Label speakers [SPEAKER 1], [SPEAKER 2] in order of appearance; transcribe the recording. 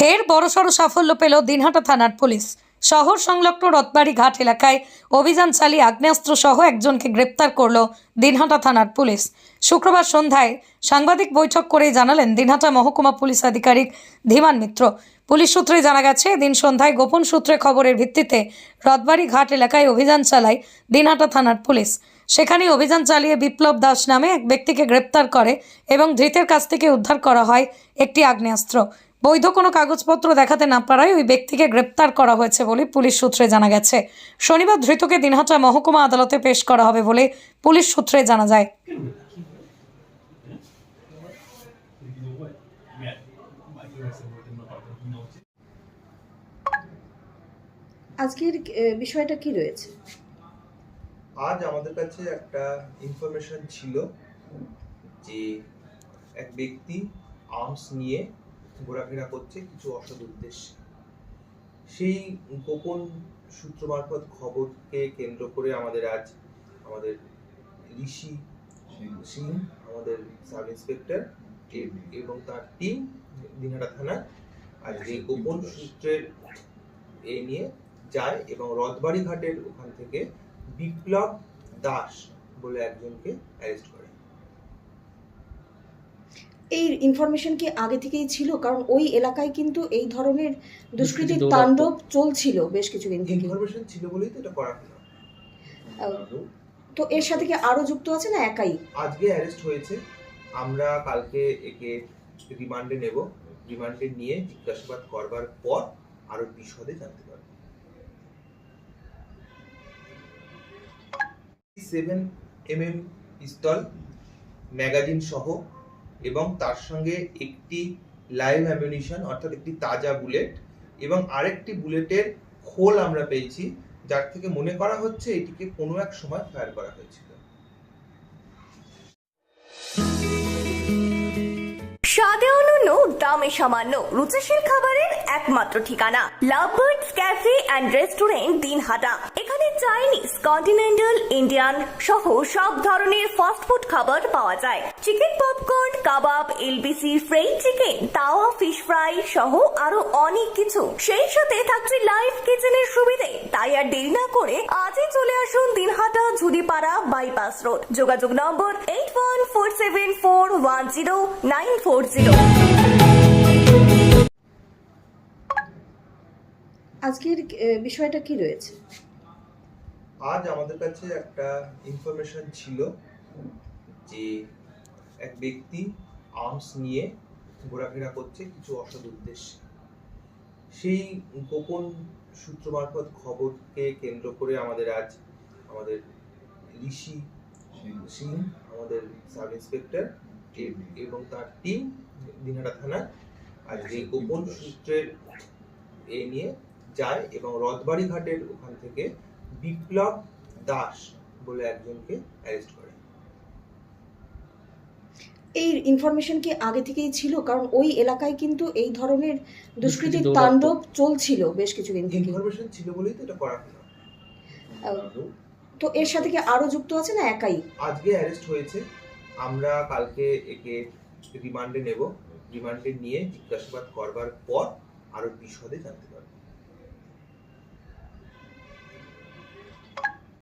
[SPEAKER 1] ফের বড়সড় সাফল্য পেল দিনহাটা থানার পুলিশ। শহর সংলগ্ন রথবাড়ি ঘাট এলাকায় অভিযান চালিয়ে আগ্নেয়াস্ত্র সহ একজনকে গ্রেপ্তার করল দিনহাটা থানার পুলিশ। শুক্রবার সন্ধ্যায় সাংবাদিক বৈঠক করে জানালেন দিনহাটা মহকুমা পুলিশ আধিকারিক ধীমান মিত্র। পুলিশ সূত্রে জানা গেছে, দিন সন্ধ্যায় গোপন সূত্রে খবরের ভিত্তিতে রথবাড়ি ঘাট এলাকায় অভিযান চালায় দিনহাটা থানার পুলিশ। সেখানে অভিযান চালিয়ে বিপ্লব দাস নামে এক ব্যক্তিকে গ্রেপ্তার করে এবং ধৃতের কাছ থেকে উদ্ধার করা হয় একটি আগ্নেয়াস্ত্র। বৈধ কোনো কাগজপত্র দেখাতে না পারায় ওই ব্যক্তিকে গ্রেপ্তার করা হয়েছে বলে পুলিশ সূত্রে জানা গেছে। শনিবার ধৃতকে দিনহাটা মহকুমা আদালতে পেশ করা হবে বলে পুলিশ সূত্রে জানা যায়।
[SPEAKER 2] আজকের বিষয়টা কি রয়েছে?
[SPEAKER 3] আজ আমাদের কাছে একটা ইনফরমেশন ছিল যে এক ব্যক্তি আর্মস নিয়ে ঘোরাফেরা করছে কিছু অসদ উদ্দেশ্যে। সেই গোপন সূত্র মারফত খবরকে কেন্দ্র করে আমাদের আজ আমাদের ঋষি সিং। আমাদের সাব ইন্সপেক্টর এবং তার টিম দিনহাটা থানার আজ এই গোপন সূত্রের এ নিয়ে যায় এবং রথবাড়ি ঘাটের ওখান থেকে বিপ্লব দাস বলে একজনকে অ্যারেস্ট করে।
[SPEAKER 2] এই ইনফরমেশন কি আগে থেকেই ছিল? কারণ ওই এলাকায় কিন্তু এই ধরনের দুষ্কৃতির তাণ্ডব চলছিল বেশ কিছুদিন থেকে।
[SPEAKER 3] ইনফরমেশন ছিল বলেই তো এটা করা হলো।
[SPEAKER 2] তো এর সাথে কি আরও যুক্ত আছে না একাই?
[SPEAKER 3] আজকে অ্যারেস্ট হয়েছে। আমরা কালকে একে রিমান্ডে নেব। রিমান্ডে নিয়ে জিজ্ঞাসাবাদ করবার পর আরও বিশদে জানতে পারব। Seven M M pistol magazine সহ এবং তার সঙ্গে একটি লাইভ অ্যামিউনিশন অর্থাৎ একটি তাজা বুলেট এবং আরেকটি বুলেটের খোল আমরা পেয়েছি, যার থেকে মনে করা হচ্ছে এটিকে কোনো এক সময় ফায়ার করা হয়েছিল।
[SPEAKER 4] স্বাদে সামান্য রুচিশীল খাবারের একমাত্র ঠিকানা। Lovebirds cafe and restaurant Dinhata. এখানে চাইনিজ, কন্টিনেন্টাল, ইন্ডিয়ান সহ সব ধরনের ফাস্ট ফুড খাবার পাওয়া যায়। Chicken popcorn kebab LBC fry chicken tawa fish fry সহ আরও অনেক কিছু। সেই সাথে থাকছে লাইভ কিচেনের সুবিধে। তাই আর দেরি না করে আজই চলে আসুন দিনহাটা ঝুড়িপাড়া বাইপাস রোড যোগাযোগ নম্বর eight one four seven four one zero nine four zero
[SPEAKER 2] আজকের বিষয়টা কি রয়েছে?
[SPEAKER 3] আজ আমাদের কাছে একটা ইনফরমেশন ছিল যে এক ব্যক্তি আর্মস নিয়ে ঘোরাফেরা করছে কিছু অসৎ উদ্দেশ্যে। সেই গোপন সূত্র মারফত খবরকে কেন্দ্র করে আমাদের আজ আমাদের ঋষি সিং, আমাদের সাব ইন্সপেক্টর এবং তার টিম দিনহাটা থানার আজ এই গোপন সূত্রের এ নিয়ে যায় এবং রথবাড়ি ঘাটের ওখান থেকে বিপ্লব দাস বলে একজনকে অ্যারেস্ট করে।
[SPEAKER 2] এই ইনফরমেশন কি আগে থেকেই ছিল? কারণ ওই এলাকায় কিন্তু এই ধরনের দুষ্কৃতির
[SPEAKER 5] দুষ্কৃতি
[SPEAKER 2] তাণ্ডব চলছিল বেশ কিছুদিন থেকে।
[SPEAKER 3] ইনফরমেশন ছিল বলেই তো এটা করা হলো।
[SPEAKER 2] তো এর সাথে কি আরও যুক্ত আছে না একাই?
[SPEAKER 3] আজকে অ্যারেস্ট হয়েছে। আমরা কালকে একে রিমান্ডে নেব। রিমান্ডে নিয়ে জিজ্ঞাসাবাদ করবার পর আরও বিশদে জানতে পারব।